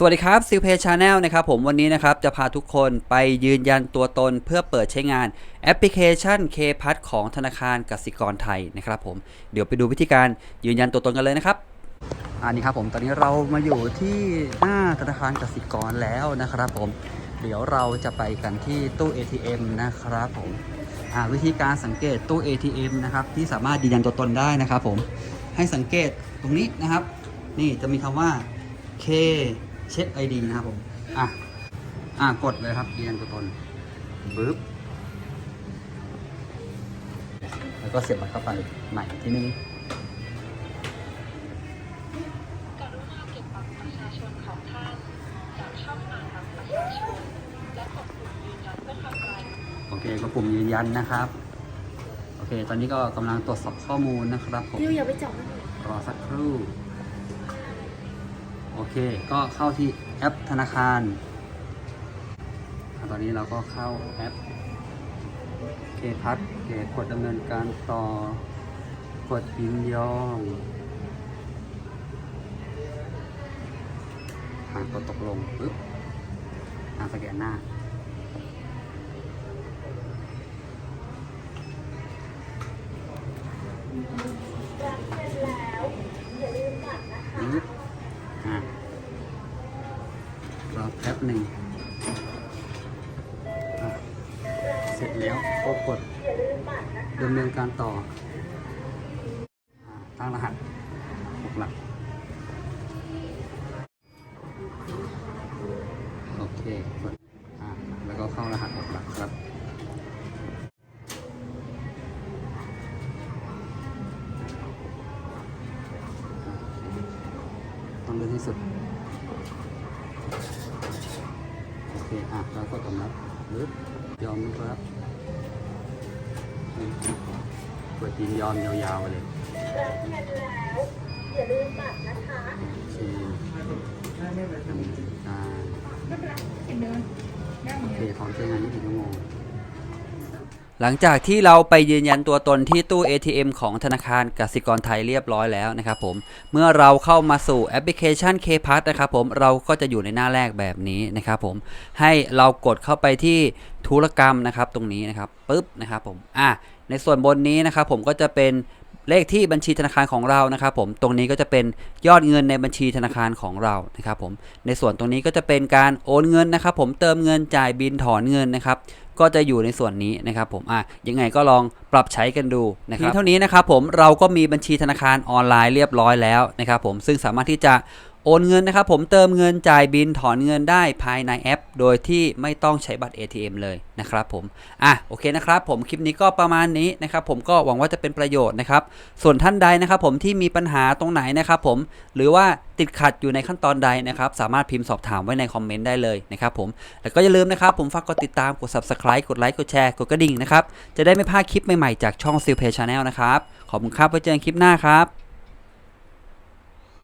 สวัสดีครับซิลเพย์ชาแนลนะครับผมวันนี้นะครับจะพาทุกคนไปยืนยันตัวตนเพื่อเปิดใช้งานแอปพลิเคชัน K พัทของธนาคารกสิกรไทยนะครับผมเดี๋ยวไปดูวิธีการยืนยันตัวตนกันเลยนะครับอันนี้ครับผมตอนนี้เรามาอยู่ที่หน้าธนาคารกสิกรแล้วนะครับผมเดี๋ยวเราจะไปกันที่ตู้ ATM นะครับผมวิธีการสังเกตตู้ ATM นะครับที่สามารถยืนยันตัวตนได้นะครับผมให้สังเกตตรงนี้นะครับ นี่จะมีคำว่า K เช็ค ID นะครับผม อะ อะ กดเลยครับยืนยันตัวตนบึ๊บ แล้วก็เสียบมันเข้าไปใหม่อีกทีนึงกรุณาเก็บบัตรประชาชนของท่านจากช่องอ่านบัตรประชาชนและกดปุ่มยืนยันเพื่อทำรายโอเคก็ปุ่มยืนยันนะครับ โอเค ตอนนี้ก็กำลังตรวจสอบข้อมูลนะครับผมยูอย่าไปจับมันรอสักครู่โอ เค ก็เข้าที่แอปธนาคาร ตอนนี้เราก็เข้าแอปเคพัทเคกดดำเนินการต่อ กดยินยอมอะกดตกลงปึ๊บอะสแกนหน้า ปึ๊บอะ รอแป๊บหนึ่งเสร็จแล้วก็กดดำเนินการต่อตั้งรหัสหกหลัก โอเคกดแล้วก็เข้ารหัสหกหลักครับต้องเลือกที่สุด โอ เคอะแล้วก็กำรับหรือยอมรับเปิดยินยอมยาวๆไปเลยรับเงินแล้วอย่าลืมบัตรนะคะโอเคอ่าโอเคพร้อมใช้งาน24ชั่วโมง หลังจากที่เราไปยืนยันตัวตนที่ตู้ ATM ของธนาคารกสิกรไทยเรียบร้อยแล้วนะครับผมเมื่อเราเข้ามาสู่แอปพลิเคชัน k p a s นะครับผมเราก็จะอยู่ในหน้าแรกแบบนี้นะครับผมให้เรากดเข้าไปที่ธุรกรรมนะครับตรงนี้นะครับปุ๊บนะครับผมอะในส่วนบนนี้นะครับผมก็จะเป็น เลขที่บัญชีธนาคารของเรานะครับผมตรงนี้ก็จะเป็นยอดเงินในบัญชีธนาคารของเรานะครับผมในส่วนตรงนี้ก็จะเป็นการโอนเงินนะครับผมเติมเงินจ่ายบินถอนเงินนะครับก็จะอยู่ในส่วนนี้นะครับผมอะยังไงก็ลองปรับใช้กันดูนะครับเท่านี้นะครับผมเราก็มีบัญชีธนาคารออนไลน์เรียบร้อยแล้วนะครับผมซึ่งสามารถที่จะ โอนเงินนะครับผมเติมเงินจ่ายบินถอนเงินได้ภายในแอป โดยที่ไม่ต้องใช้บัตร ATM เลยนะครับผมอะโอเคนะครับผมคลิปนี้ก็ประมาณนี้นะครับผมก็หวังว่าจะเป็นประโยชน์นะครับส่วนท่านใดนะครับผมที่มีปัญหาตรงไหนนะครับผมหรือว่าติดขัดอยู่ในขั้นตอนใดนะครับสามารถพิมพ์สอบถามไว้ในคอมเมนต์ได้เลยนะครับผมแล้วก็อย่าลืมนะครับผมฝากกดติดตามกด subscribe กดไลค์กดแชร์กดกระดิ่งนะครับจะได้ไม่พลาดคลิปใหม่ๆจากช่อง s i l p a y Channel นะครับขอบคุณครับไว้เจอกันคลิปหน้าครับ